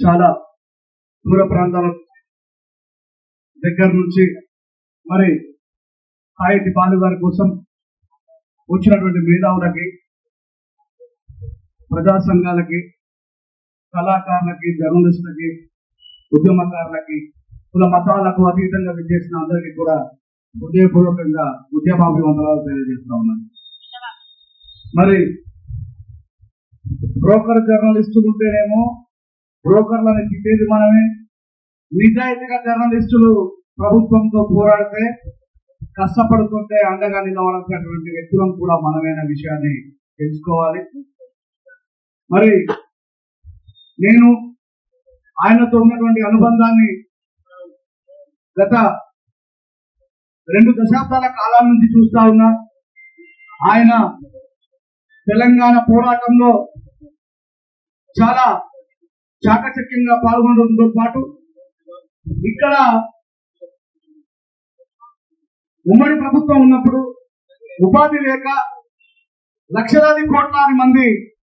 చాలా దూర ప్రాంతాల దగ్గర నుంచి మరి సాహితీ బాలుగారి కోసం వచ్చినటువంటి మేధావులకి ప్రజా సంఘాలకి కళాకారులకి జర్నలిస్టులకి ఉద్యమకారులకి కుల మతాలకు అతీతంగా విచ్చేసిన అందరికీ కూడా హృదయపూర్వకంగా ఉద్యమాభివందనాలు తెలియజేస్తా ఉన్నాను. మరి బ్రోకర్ జర్నలిస్టులు ఉంటేనేమో బ్రోకర్లను తిట్టేది మనమే. నిజాయితీగా జర్నలిస్టులు ప్రభుత్వంతో పోరాడితే కష్టపడుతుంటే అండగా నిలవలసినటువంటి వ్యక్తులను కూడా మనమైన విషయాన్ని తెలుసుకోవాలి. మరి నేను ఆయనతో ఉన్నటువంటి అనుబంధాన్ని గత రెండు దశాబ్దాల కాలం నుంచి చూస్తా ఉన్నా. ఆయన తెలంగాణ పోరాటంలో చాలా చాకచక్యంగా పాల్గొనడంతో పాటు ఇక్కడ ఉమ్మడి ప్రభుత్వం ఉన్నప్పుడు ఉపాధి లేక లక్షలాది కోట్లాది మంది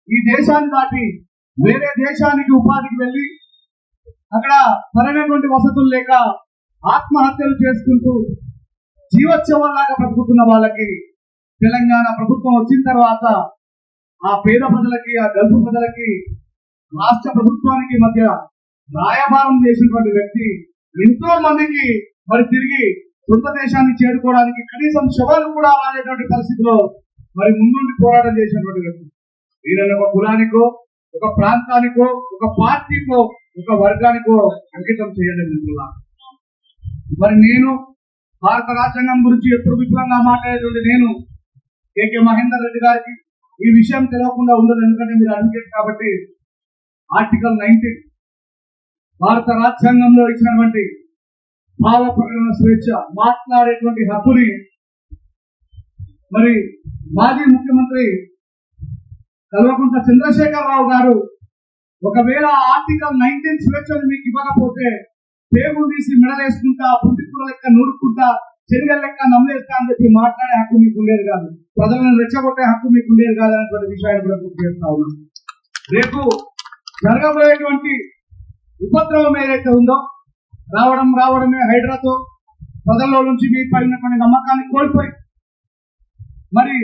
ఈ దేశాన్ని దాటి వేరే దేశానికి ఉపాధికి వెళ్ళి అక్కడ సరైనటువంటి వసతులు లేక ఆత్మహత్యలు చేసుకుంటూ జీవోత్సవాలాగా బ్రతుకుతున్న వాళ్ళకి తెలంగాణ ప్రభుత్వం వచ్చిన తర్వాత ఆ పేద ప్రజలకి ఆ గల్పు ప్రజలకి రాష్ట్ర ప్రభుత్వానికి మధ్య రాయభారం చేసినటువంటి వ్యక్తి ఎంతో మందికి మరి తిరిగి సొంత దేశాన్ని చేరుకోవడానికి కనీసం శవాలు కూడా రాలేటువంటి పరిస్థితిలో మరి ముందుండి పోరాటం చేసినటువంటి వ్యక్తి. ఈయన ఒక కులానికో ఒక ప్రాంతానికో ఒక పార్టీకో ఒక వర్గానికో అంకితం చేయాలి మిత్రుల మరి నేను భారత రాజ్యాంగం గురించి ఎప్పుడు విపులంగా మాట్లాడేటువంటి నేను కేకే మహేందర్ రెడ్డి గారికి ఈ విషయం తెలియకుండా ఉండదు ఎందుకంటే మీరు అడ్వకేట్ కాబట్టి ఆర్టికల్ నైన్టీన్ భారత రాజ్యాంగంలో ఇచ్చినటువంటి భావ ప్రకటన స్వేచ్ఛ మాట్లాడేటువంటి హక్కుని మరి మాజీ ముఖ్యమంత్రి కల్వకుంట్ల చంద్రశేఖరరావు గారు ఒకవేళ ఆర్టికల్ నైన్టీన్ స్వేచ్ఛను మీకు ఇవ్వకపోతే పేగు తీసి మెడలేసుకుంటా పుట్టికుల లెక్క నూరుకుంటా చెరిగల లెక్క నమ్మలేస్తా అని చెప్పి మాట్లాడే హక్కు మీకు ఉండేది కాదు. ప్రజలను రెచ్చగొట్టే హక్కు మీకు ఉండేది కాదు అనేటువంటి విషయాన్ని కూడా గుర్తు చేస్తా ఉన్నాను రేపు జరగబోయేటువంటి ఉపద్రవం ఏదైతే ఉందో రావడం రావడమే హైడ్రాతో ప్రజల్లో నుంచి మీ పడినటువంటి నమ్మకాన్ని కోల్పోయి మరి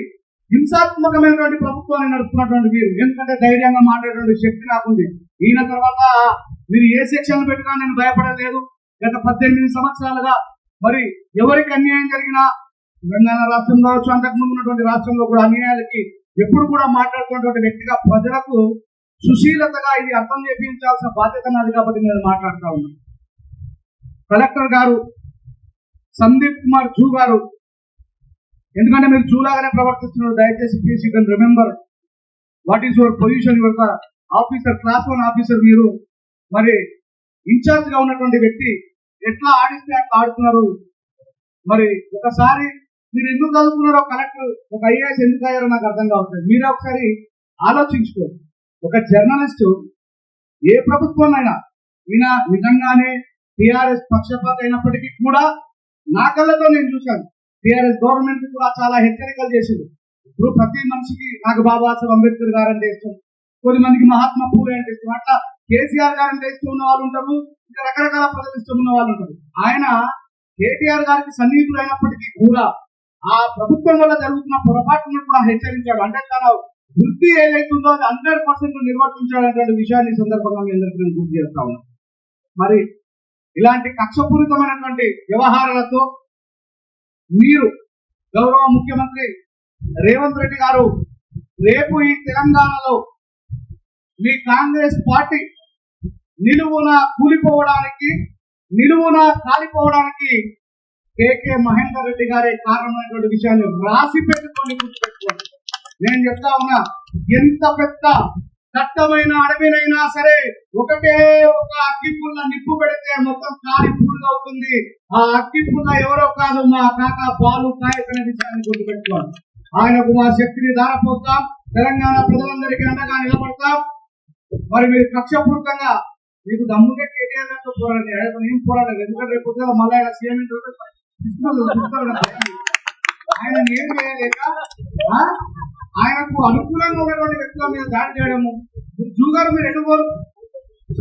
హింసాత్మకమైనటువంటి ప్రభుత్వాన్ని నడుపుతున్నటువంటి మీరు ఎందుకంటే ధైర్యంగా మాట్లాడేటువంటి శక్తి నాకుంది. ఈయన తర్వాత మీరు ఏ శిక్షణ పెట్టినా నేను భయపడలేదు. గత పద్దెనిమిది సంవత్సరాలుగా మరి ఎవరికి అన్యాయం జరిగినా తెలంగాణ రాష్ట్రం కావచ్చు అంతకుముందు ఉన్నటువంటి రాష్ట్రంలో కూడా అన్యాయాలకి ఎప్పుడు కూడా మాట్లాడుతున్నటువంటి వ్యక్తిగా ప్రజలకు సుశీలతగా ఇది అర్థం చేయించాల్సిన బాధ్యత నాది కాబట్టి నేను మాట్లాడుతా ఉన్నాను కలెక్టర్ గారు సందీప్ కుమార్ జూ గారు ఎందుకంటే మీరు జూలాగానే ప్రవర్తిస్తున్నారు దయచేసి please you can remember what is your position your officer class one officer మీరు. మరి ఇన్ఛార్జ్గా ఉన్నటువంటి వ్యక్తి ఎట్లా ఆడిస్తే అట్లా ఆడుతున్నారు? మరి ఒకసారి మీరు ఎందుకు చదువుకున్నారో కలెక్టర్ ఒక ఐఏఎస్ ఎందుకు అయ్యారో నాకు అర్థం కావట్లేదు. మీరే ఒకసారి ఆలోచించుకోండి. ఒక జర్నలిస్ట్ ఏ ప్రభుత్వమైనా ఈయన నిజంగానే టిఆర్ఎస్ పక్షపాత అయినప్పటికీ కూడా నా కళ్ళతో నేను చూశాను. టిఆర్ఎస్ గవర్నమెంట్ కూడా చాలా హెచ్చరికలు చేసింది. ఇప్పుడు ప్రతి మనిషికి నాకు బాబాసాహెబ్ అంబేద్కర్ గారు అంటే ఇష్టం కొద్ది మందికి మహాత్మా పూలే అంటే ఇష్టం. అట్లా కేసీఆర్ గారు అంటే ఇష్టం ఉన్న వాళ్ళు ఉంటారు ఇంకా రకరకాల ప్రజలు ఇష్టం ఉన్న వాళ్ళు ఉంటారు. ఆయన కేటీఆర్ గారికి సన్నిహితులు అయినప్పటికీ కూడా ఆ ప్రభుత్వం వల్ల జరుగుతున్న పొరపాటును కూడా హెచ్చరించాడు. అంటే తన వృత్తి ఏదైతుందో అది హండ్రెడ్ పర్సెంట్ నిర్వర్తించాలనేటువంటి విషయాన్ని సందర్భంగా మీ అందరికీ నేను గుర్తు చేస్తా ఉన్నాను మరి ఇలాంటి కక్షపూరితమైనటువంటి వ్యవహారాలతో మీరు గౌరవ ముఖ్యమంత్రి రేవంత్ రెడ్డి గారు రేపు ఈ తెలంగాణలో మీ కాంగ్రెస్ పార్టీ నిలువున కూలిపోవడానికి నిలువున కాలిపోవడానికి కేకే మహేందర్ రెడ్డి గారే కారణమైనటువంటి విషయాన్ని రాసి పెట్టుకొని గుర్తుపెట్టుకోండి నేను చెప్తా ఉన్నా ఎంత పెద్ద దట్టమైన అడవినైనా సరే ఒకటే ఒక అగ్గి పుల్ల నిప్పు పెడితే మొత్తం కాలి అవుతుంది. ఆ అగ్గి పుల్ల ఎవరో కాదు మా కాక పాలు కాయకునే విషయాన్ని గుర్తుపెట్టుకోండి. ఆయనకు మా శక్తిని దారపోతాం తెలంగాణ ప్రజలందరికీ అండగా నిలబడతాం. మరి మీరు కక్షపూర్తంగా మీకు దమ్ముగా కేటీఆర్ గారితో పోరాడండి. ఆయన ఏం పోరాడాలి? ఎందుకంటే రేపు మళ్ళీ ఆయన సీఎం ఆయన ఏం చేయలేక ఆయనకు అనుకూలంగా ఉన్నటువంటి వ్యక్తుల మీద దాడి చేయడము. జూ గారు మీరు ఎటు పోరు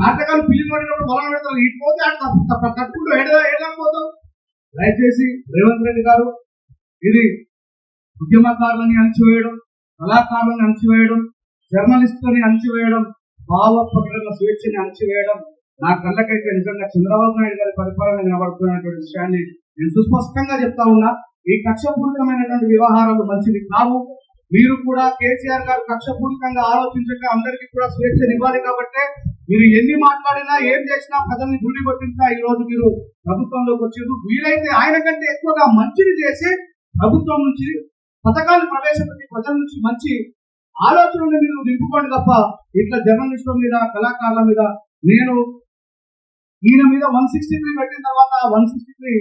నాటకాలు పిల్లి పడినప్పుడు బలం పెడతారు. ఇటు పోతే ఆడ తప్పు- తట్టుకుంటూ ఏడకపోతాం దయచేసి రేవంత్ రెడ్డి గారు ఇది ఉద్యమకారులని అణచివేయడం కళాకారులను అణచివేయడం జర్నలిస్టులని అణచివేయడం భావ ప్రకటన స్వేచ్ఛని అణచివేయడం నా కళ్ళకైతే నిజంగా చంద్రబాబు నాయుడు గారి పరిపాలన కనబడుతున్నటువంటి విషయాన్ని నేను సుస్పష్టంగా చెప్తా ఉన్నా. ఈ కక్షపూరితమైనటువంటి వ్యవహారాలు మంచిది కావు. మీరు కూడా కేసీఆర్ గారు కక్షపూరితంగా ఆలోచించక అందరికీ కూడా స్వేచ్ఛనివ్వాలి కాబట్టి మీరు ఎన్ని మాట్లాడినా ఏం చేసినా ప్రజల్ని గుండి కొట్టించా ఈ రోజు మీరు ప్రభుత్వంలోకి వచ్చారు వీలైతే ఆయన కంటే ఎక్కువగా మంచిని చేసి ప్రభుత్వం నుంచి పథకాలు ప్రవేశపెట్టి ప్రజల నుంచి మంచి ఆలోచనలు మీరు నింపుకోండి తప్ప ఇట్లా జర్నలిస్టుల మీద కళాకారుల మీద నేను ఈయన మీద వన్ సిక్స్టీ త్రీ పెట్టిన తర్వాత వన్ సిక్స్టీ త్రీ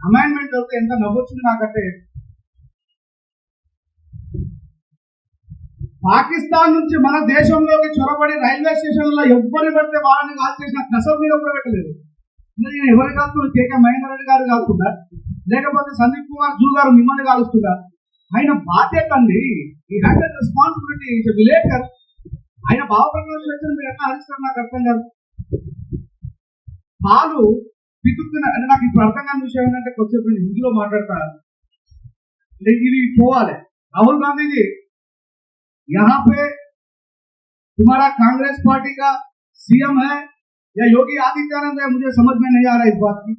అమైండ్మెంట్ అయితే ఎంత నవ్వొచ్చింది నాకంటే. పాకిస్తాన్ నుంచి మన దేశంలోకి చొరబడి రైల్వే స్టేషన్లో ఎవరిని పడితే వాళ్ళని కాల్ చేసిన కసం మీద కూడా పెట్టలేదు. నేను ఎవరి కాదు కేకే మహేందర్ రెడ్డి గారు కాలుతున్నారు లేకపోతే సందీప్ కుమార్ జూ గారు మిమ్మల్ని కాలుస్తుందా ఆయన బాధ్యత అండి. ఈ హ్యాడ్ రెస్పాన్సిబిలిటీ ఇస్ విలేకర్ ఆయన భావప్రకాశం వచ్చిన మీరు ఎట్లా అరిస్తారు నాకు అర్థం కాదు. పాలు పితుకున్న అంటే నాకు ఇప్పుడు అర్థం కాని విషయం ఏంటంటే కొద్దిసేపు హిందీలో మాట్లాడతాను. ఇది పోవాలి. రాహుల్ గాంధీజీ यहाँ पे तुम्हारा कांग्रेस पार्टी का सीएम है, या योगी आदित्यनाथ है, मुझे समझ में नहीं आ रहा इस बात की।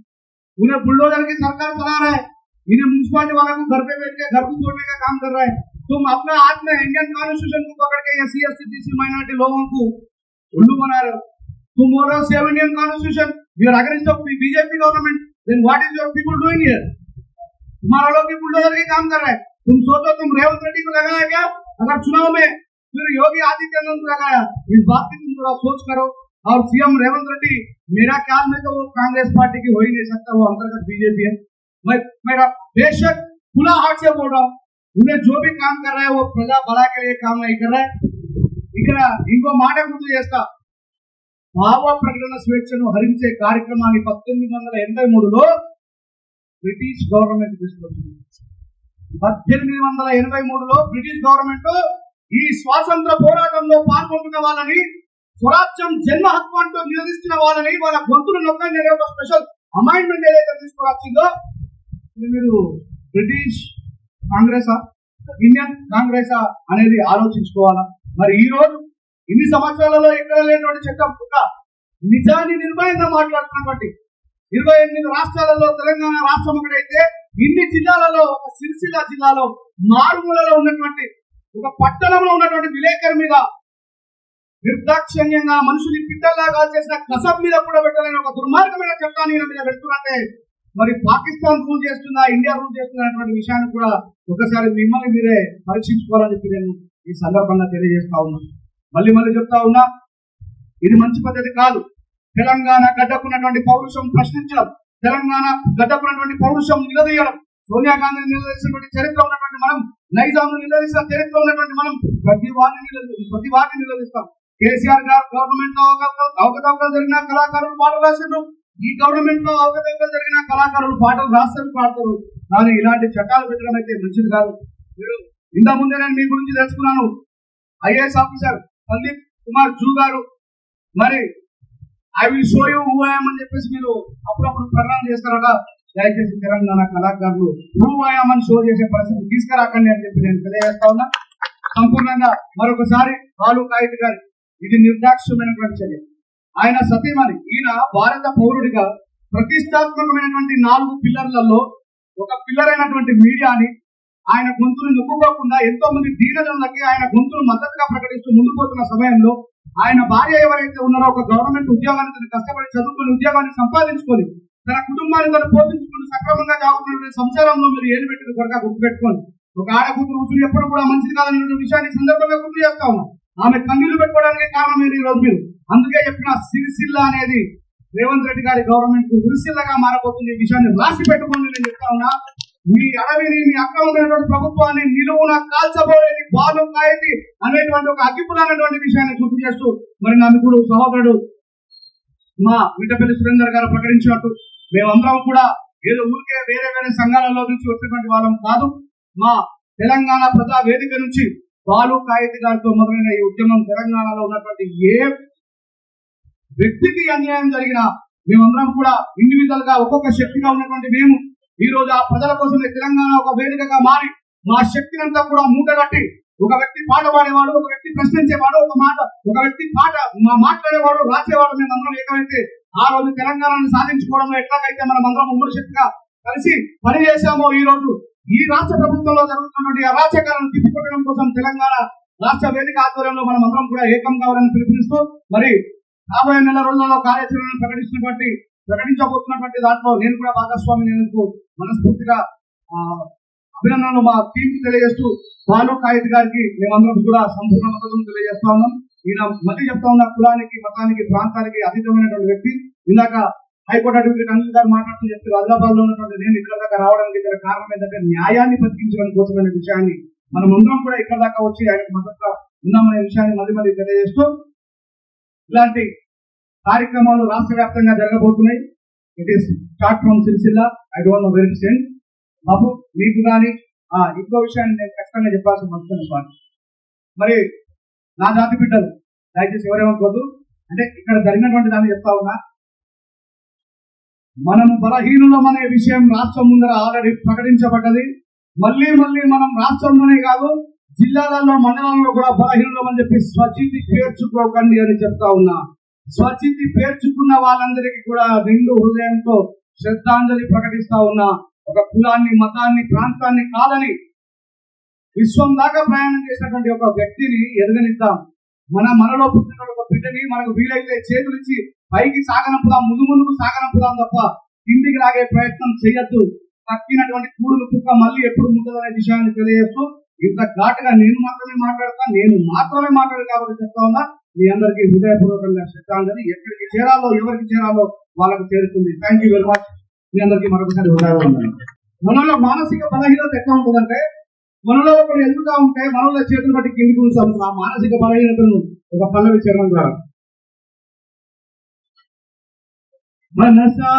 उन्हें बुलडोजर की सरकार चला रहा है, इन्हें म्यूनसिपालिटी वालों को घर पे बैठ के घर को तोड़ने का काम कर रहा है। तुम अपने हाथ में इंडियन कॉन्स्टिट्यूशन को पकड़ के एस सी एस माइनॉरिटी लोगों को उल्लू बना रहे हो। तुम बोल रहे हो save Indian constitution you are against BJP government then what is your people doing here तुम्हारा लोग भी बुलडोजर के काम कर रहे हैं। तुम सोचो, तुम रेवंत रेड्डी को लगाया क्या? अगर चुनाव में फिर योगी आदित्यनाथ को लगाया इस बात की तुम थोड़ा सोच करो और सीएम रेवंत रेड्डी मेरा ख्याल में तो वो कांग्रेस पार्टी की हो ही नहीं सकता वो अंतर्गत बीजेपी है मैं मेरा बेशक खुला हाथ से बोल रहा हूँ उन्हें जो भी काम कर रहा है वो प्रजा भला के लिए काम नहीं कर रहा है ఇక్కడ ఇంకో మాట గుర్తు చేస్తా భావ ప్రకటన స్వేచ్ఛను హరించే కార్యక్రమాన్ని పద్దెనిమిది వందల ఎనభై మూడులో బ్రిటిష్ గవర్నమెంట్ తీసుకొచ్చింది పద్దెనిమిది వందల ఎనభై మూడులో బ్రిటిష్ గవర్నమెంట్ ఈ స్వాతంత్ర పోరాటంలో పాల్గొంటున్న వాళ్ళని స్వరాజ్యం జన్మ హక్కు అంటూ నిలదీస్తున్న వాళ్ళని వాళ్ళ గొంతులు నొక్కని అనే ఒక స్పెషల్ అమైండ్మెంట్ ఏదైతే తీసుకురాచిందో మీరు బ్రిటిష్ కాంగ్రెసా ఇండియన్ కాంగ్రెసా అనేది ఆలోచించుకోవాలా? మరి ఈ రోజు ఇన్ని సంవత్సరాలలో ఎక్కడ లేనటువంటి చట్టం ఒక నిజాన్ని నిర్భయంగా మాట్లాడుతున్నటువంటి ఇరవై ఎనిమిది రాష్ట్రాలలో తెలంగాణ రాష్ట్రం ఒకటైతే ఇన్ని జిల్లాలలో ఒక సిరిసిల్ల జిల్లాలో మారుమూలలో ఉన్నటువంటి ఒక పట్టణంలో ఉన్నటువంటి విలేకరు మీద నిర్దాక్షిణ్యంగా మనుషుని పిట్టల్లాగా చేసిన కసబ్ మీద కూడా పెట్టలేని ఒక దుర్మార్గమైన చట్టాన్ని మీద పెడుతున్నట్టే మరి పాకిస్తాన్ రూల్ చేస్తుందా ఇండియా రూల్ చేస్తున్నటువంటి విషయాన్ని కూడా ఒకసారి మిమ్మల్ని మీరే పరీక్షించుకోవాలని చెప్పి నేను ఈ సందర్భంగా తెలియజేస్తా ఉన్నా. మళ్ళీ మళ్ళీ చెప్తా ఉన్నా ఇది మంచి పద్ధతి కాదు. తెలంగాణ గడ్డకున్నటువంటి పౌరుషం ప్రశ్నించడం. తెలంగాణ గడ్డపడినటువంటి పౌరుషం నిలదీయడం. సోనియా గాంధీని నిలదీసినటువంటి చరిత్ర ఉన్నటువంటి మనం నైజాం నిలదీసిన చరిత్ర ఉన్నటువంటి మనం ప్రతి వారిని ప్రతి వారిని నిలదీస్తాం. కేసీఆర్ గారు గవర్నమెంట్లో అవకతవకలు జరిగిన కళాకారులు పాటలు రాసిండ్రు. ఈ గవర్నమెంట్లో అవకతవకలు జరిగిన కళాకారులు పాటలు రాస్తారు పాడతారు. కానీ ఇలాంటి చట్టాలు పెట్టడం అయితే మంచిది కాదు. మీరు ఇంత ముందే నేను మీ గురించి తెలుసుకున్నాను. ఐఏఎస్ ఆఫీసర్ సందీప్ కుమార్ జూ గారు. మరి I will show you who I'm అని చెప్పేసి మీరు అప్పుడప్పుడు ప్రకటన చేస్తారట. దయచేసి తెలంగాణ కళాకారులు హూ ఐఎమ్ అని షో చేసే పరిస్థితి తీసుకురాకండి అని చెప్పి నేను తెలియజేస్తా ఉన్నా. సంపూర్ణంగా మరొకసారి బాలు కాయిత్ గారి ఇది నిర్దాక్ష్యమైనటువంటి చర్య. ఆయన సతీమణి ఈయన భారత పౌరుడిగా ప్రతిష్టాత్మకమైనటువంటి నాలుగు పిల్లర్లలో ఒక పిల్లర్ అయినటువంటి మీడియాని ఆయన గొంతును నొక్కుకోకుండా ఎంతో మంది దీనజనులకి ఆయన గొంతును మద్దతుగా ప్రకటిస్తూ ముందుకు పోతున్న సమయంలో ఆయన భార్య ఎవరైతే ఉన్నారో ఒక గవర్నమెంట్ ఉద్యోగాన్ని తను కష్టపడి చదువుకుని ఉద్యోగాన్ని సంపాదించుకొని తన కుటుంబాన్ని తను పోషించుకుని సక్రమంగా సాగుతున్నటువంటి సంసారంలో మీరు ఏలు పెట్టిన కొరక గుర్తుపెట్టుకోండి ఒక ఆడ కూతురు ఎప్పుడు కూడా మంచిది కాదనే విషయాన్ని సందర్భంగా గుర్తు చేస్తా ఆమె కన్నీళ్ళు పెట్టుకోవడానికి కారణం ఈ రోజు మీరు? అందుకే చెప్పిన సిరిసిల్ల అనేది రేవంత్ రెడ్డి గారి గవర్నమెంట్ ఉరిసిల్లగా మారబోతుంది. ఈ విషయాన్ని రాసి పెట్టుకోండి నేను చెప్తా ఉన్నా. మీ అడవిని మీ అక్రమమైనటువంటి ప్రభుత్వాన్ని నిలువున కాల్చబోయేది బాలు కాయతి అనేటువంటి ఒక అగ్గిపులైనటువంటి విషయాన్ని గుర్తు చేస్తూ మరి నా మిత్రుడు సహోదరుడు మా మిట్టపల్లి సురేందర్ గారు ప్రకటించినట్టు మేమందరం కూడా ఏదో ఊరికే వేరే వేరే సంఘాలలో నుంచి వచ్చినటువంటి వాళ్ళం కాదు. మా తెలంగాణ ప్రజా వేదిక నుంచి బాలు కాయతి గారితో మొదలైన ఈ ఉద్యమం తెలంగాణలో ఉన్నటువంటి ఏ వ్యక్తికి అన్యాయం జరిగినా మేమందరం కూడా ఇండివిజువల్గా ఒక్కొక్క శక్తిగా ఉన్నటువంటి మేము ఈ రోజు ఆ ప్రజల కోసమే తెలంగాణ ఒక వేదికగా మారి మా శక్తిని అంతా కూడా మూటగట్టి ఒక వ్యక్తి పాట పాడేవాడు ఒక వ్యక్తి ప్రశ్నించేవాడు ఒక మాట ఒక వ్యక్తి పాట మా మాట్లాడేవాడు రాసేవాడు మేము అందరం ఏకమైతే ఆ రోజు తెలంగాణను సాధించుకోవడంలో ఎట్లాగైతే మనం అందరం ఉమ్మడి శక్తిగా కలిసి పనిచేశామో ఈ రోజు ఈ రాష్ట్ర ప్రభుత్వంలో జరుగుతున్నటువంటి అరాచకాలను తిప్పికొట్టడం కోసం తెలంగాణ రాష్ట్ర వేదిక ఆధ్వర్యంలో మనం అందరం కూడా ఏకం కావాలని పిలుపునిస్తూ మరి రాబోయే నెల రోజుల్లో కార్యాచరణను ప్రకటించినటువంటి ప్రకటించబోతున్నటువంటి దాంట్లో నేను కూడా భాగస్వామి నేను మనస్ఫూర్తిగా ఆ, అభినందనలు మా టీం తెలియజేస్తూ బాలు కాయిత్ గారికి మేమందరం కూడా సంపూర్ణ మద్దతును తెలియజేస్తా ఉన్నాం. ఈయన మళ్ళీ చెప్తా ఉన్న కులానికి మతానికి ప్రాంతానికి అతీతమైనటువంటి వ్యక్తి. ఇందాక హైకోర్టు అడ్వకేట్ అనిల్ గారు మాట్లాడుతూ చెప్తే ఆదిలాబాద్లో ఉన్నటువంటి నేను ఇక్కడ దాకా రావడానికి గల కారణం ఏంటంటే న్యాయాన్ని బతికించడం కోసమైన విషయాన్ని మనం అందరం కూడా ఇక్కడ దాకా వచ్చి ఆయనకు మద్దతుగా ఉన్నామనే విషయాన్ని మళ్ళీ మళ్ళీ తెలియజేస్తూ ఇలాంటి కార్యక్రమాలు రాష్ట్ర వ్యాప్తంగా జరగబోతున్నాయి. It is start from Sircilla I don't know very send బాబు మీకు కానీ ఆ ఇంకో విషయాన్ని నేను ఖచ్చితంగా చెప్పాల్సిన వస్తుంది మరి నా జాతి బిడ్డలు దయచేసి ఎవరేమనుకోవద్దు అంటే ఇక్కడ జరిగినటువంటి దాన్ని చెప్తా ఉన్నా. మనం బలహీనులం అనే విషయం రాష్ట్రం ముందర ఆల్రెడీ ప్రకటించబడ్డది. మళ్ళీ మళ్ళీ మనం రాష్ట్రంలోనే కాదు జిల్లాలలో మండలంలో కూడా బలహీనులం అని చెప్పి స్వచితి పేర్చుకోకండి అని చెప్తా ఉన్నా. స్వచితి పేర్చుకున్న వాళ్ళందరికీ కూడా రెండు హృదయంతో శ్రద్ధాంజలి ప్రకటిస్తా ఉన్నా ఒక కులాన్ని మతాన్ని ప్రాంతాన్ని కాదని విశ్వం దాకా ప్రయాణం చేసినటువంటి ఒక వ్యక్తిని ఎదగనిద్దాం మన మనలో పుట్టిన ఒక బిడ్డని మనకు వీలైతే చేతులిచ్చి పైకి సాగనంపుదాం ముందు ముందుకు సాగనంపుదాం తప్ప కిందికి లాగే ప్రయత్నం చేయొద్దు. తక్కినటువంటి కూడులు కుక్క మళ్ళీ ఎప్పుడు ముందలనే విషయాన్ని తెలియజేస్తూ ఇంత ఘాటుగా నేను మాత్రమే మాట్లాడతా నేను మాత్రమే మాట్లాడు కాబట్టి చెప్తా ఉన్నా మీ అందరికీ హృదయపూర్వకంగా శ్రద్ధాంజలి. ఎక్కడికి చేరాలో ఎవరికి చేరాలో వాళ్ళకి చేరుతుంది థ్యాంక్ యూ వెరీ మచ్ మీ అందరికీ మరొకసారి హృదయపూర్వకంగా. మనలో మానసిక బలహీనత ఎట్లా ఉంటుందంటే మనలో ఒకటి ఎదుగుతా ఉంటే మనలో చేతులు బట్టి కిందికి ఉంచాం ఆ మానసిక బలహీనతను ఒక పల్లవి చరణం ద్వారా. మనసా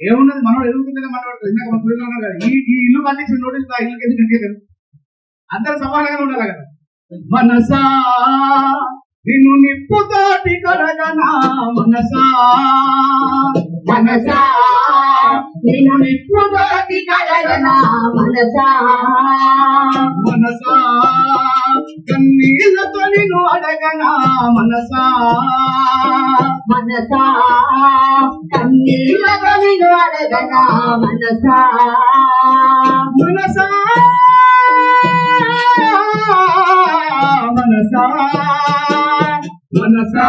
ఏమున్నది? మనం ఎదుగుతుంటే మాట్లాడుతుంది ఇందాక మన ఈ ఇల్లు కట్టించిన నోటీస్ ఇల్లు ఎందుకు సమానంగా ఉండాలి కదా? మనసా నిన్ను నిప్పుతోటి కడగనా మనసా. మనసా నిన్ను నిప్పుతోటి కడగనా మనసా. మనసా కన్నీళ్ళతో నిన్ను అడగనా మనసా. మనసా కన్నీళ్ళతో నిన్ను అడగనా మనసా. మనసా మనసా మనసా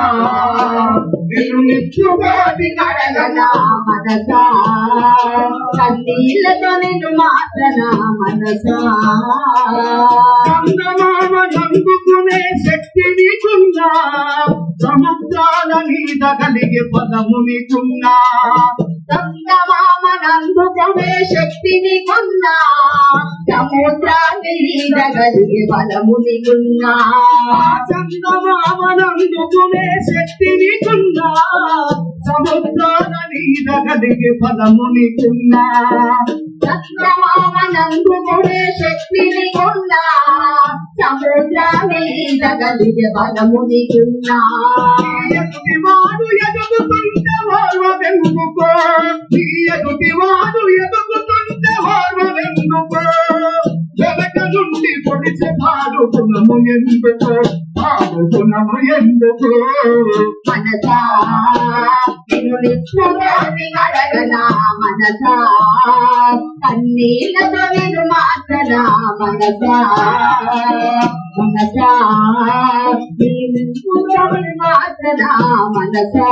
నిన్ను మనసా. కన్నీళ్ళతో నిన్ను మాత్రనా మనసా. చందమామ నందుకునే శక్తి నీకున్నా సముద్రాల మీద కలిగే పదము నీకున్నా. చందమామ నందుకునే శక్తిని కొన్నా. సముద్రాన్ని ఈదగలిగే బలము నీకున్నా. చందమామ నందుకునే శక్తి నీకున్నా సముద్రాల మీద కలిగే పదము నీకున్నా. చందమామ శక్తిని కొన్నా. సముద్రాన్ని ఈదగలిగే బలము నీకున్నా. ఎదుటి వాడు ఎదుగుతుంటే. వాడు నీ ఎదుటి వాడు ఎదుగుతుంటే వాడు వెనుకో వెనక నుండి పొడిచి పాడుకున్నము ఎందుకు? పాడుకున్నము ఎందుకు? మనసా నిన్ను కడగనా మనసా కన్నీళ్ళతో నిన్ను మాత్రనా మనసా మనసా నిన్ను మాత్రనా మనసా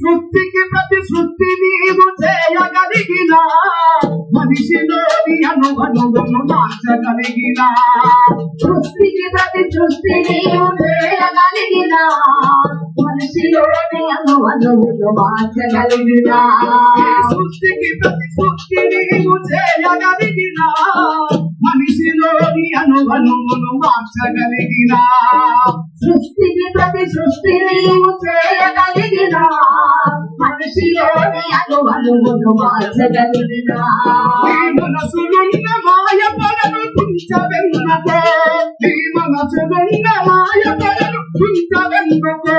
సృష్టికి ప్రతి సృష్టి నీవు చేయగలిగిన మనిషిలోని అనుభవమును మార్చగలిగిన. సృష్టికి ప్రతి సృష్టి నీవు చేయగలిగిన మనిషిలోని అను అనువులు మార్చగలిగిన సృష్టికి ప్రతి సృష్టి నీవు చేయగలిగిన మనిషిలోని అనుభవమును మార్చగలిగిన సృష్టికి ప్రతి సృష్టి నీవు చేయగలిగిన. మనిషిలోని అను అనువులు మార్చగలిగిన మనసులున్న మాయ పడను తుంచవెన్నతో నీ మనసు ఉన్న మాయ పడను ఇంకవెందుకో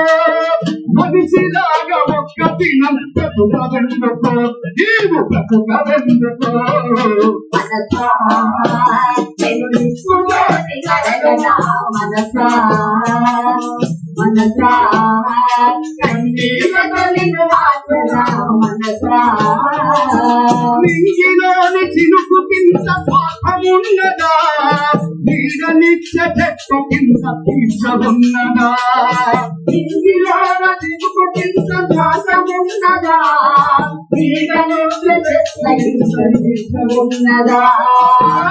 మనిషిలాగా ఒక్క దినం బ్రతుకవెందుకో నీవు బ్రతుకవెందుకో మనసా నేను నిప్పులోని కడగనా? మనసా మనసా కన్నీళ్ళతో నిన్ను మనసా. నింగిలోని చినుకు కింద స్వార్థమున్నదా నీడ నిత్య చెట్టు కింద ఉన్నదా ఇంటిలోన చినుకు కింద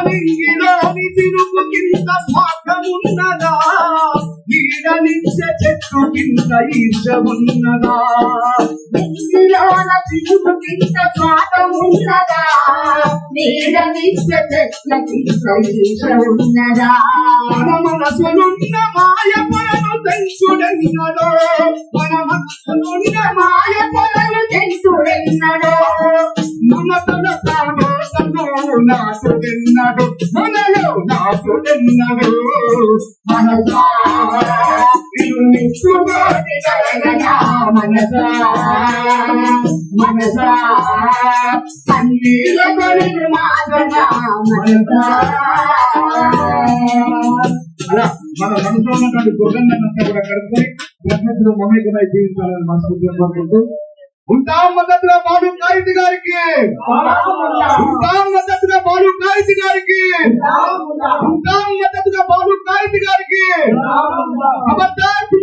నింగిలోని చినుకు కింద నీడ నిత్య చెట్టు కింద కింద నీడ నిత్య చెట్ల కింద ఉన్నదా మనసునున్న మాయ పొలను తెంచుడెన్నడో మన మనసునున్న మాయ పొలను తెంచుడెన్నడో నాకు తిన్నడు మనలో నాకు తిన్నడు మనసా మనసా మనసా కన్నీళ్ళతో మనసా మన మనసులో ఉన్నటువంటి దుర్గంధనంతా కూడా కడుపుకొని ప్రకృతిలో మమేకమై జీవించాలని మనస్ఫూర్తిగా కోరుకుంటూ ఉంటాం మద్దతుగా బాలు కాయితి గారికి! ఉంటాం మద్దతుగా బాలు కాయితి గారికి! ఉంటాం మద్దతుగా బాలు కాయితి గారికి! అబద్ధాలు